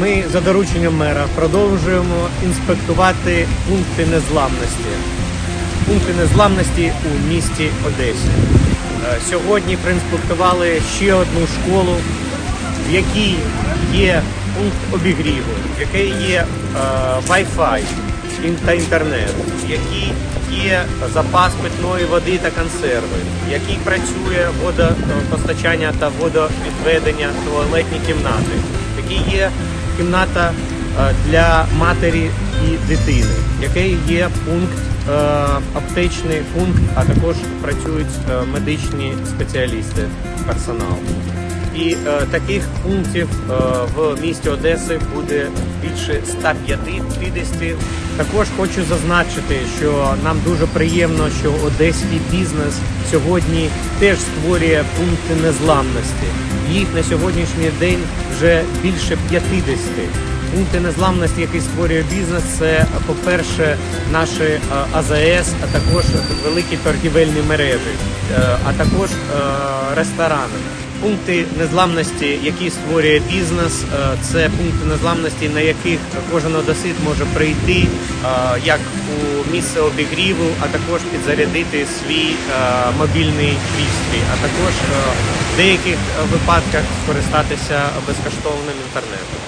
Ми за дорученням мера продовжуємо інспектувати пункти незламності. Пункти незламності у місті Одесі. Е, Сьогодні проінспектували ще одну школу, в якій є пункт обігріву, в якій є е, Wi-Fi та інтернет, в якій є запас питної води та консерви, в якій працює водопостачання та водовідведення туалетні кімнати, в якій є кімната е, для матері і дитини, в якій є пункт е, аптечний пункт, а також працюють е, медичні спеціалісти, персонал. І е, таких пунктів е, в місті Одеси буде більше 150. Також хочу зазначити, що нам дуже приємно, що одеський бізнес сьогодні теж створює пункти незламності. Їх на сьогоднішній день вже більше 50. Пункти незламності, які створює бізнес, це, по-перше, наші е, АЗС, а також великі торгівельні мережі, е, а також е, ресторани. Пункти незламності, які створює бізнес, е, це пункти незламності, на яких кожен одесит може прийти е, як у місце обігріву, а також підзарядити свій е, мобільний пристрій, а також в деяких випадках скористатися безкоштовним інтернетом.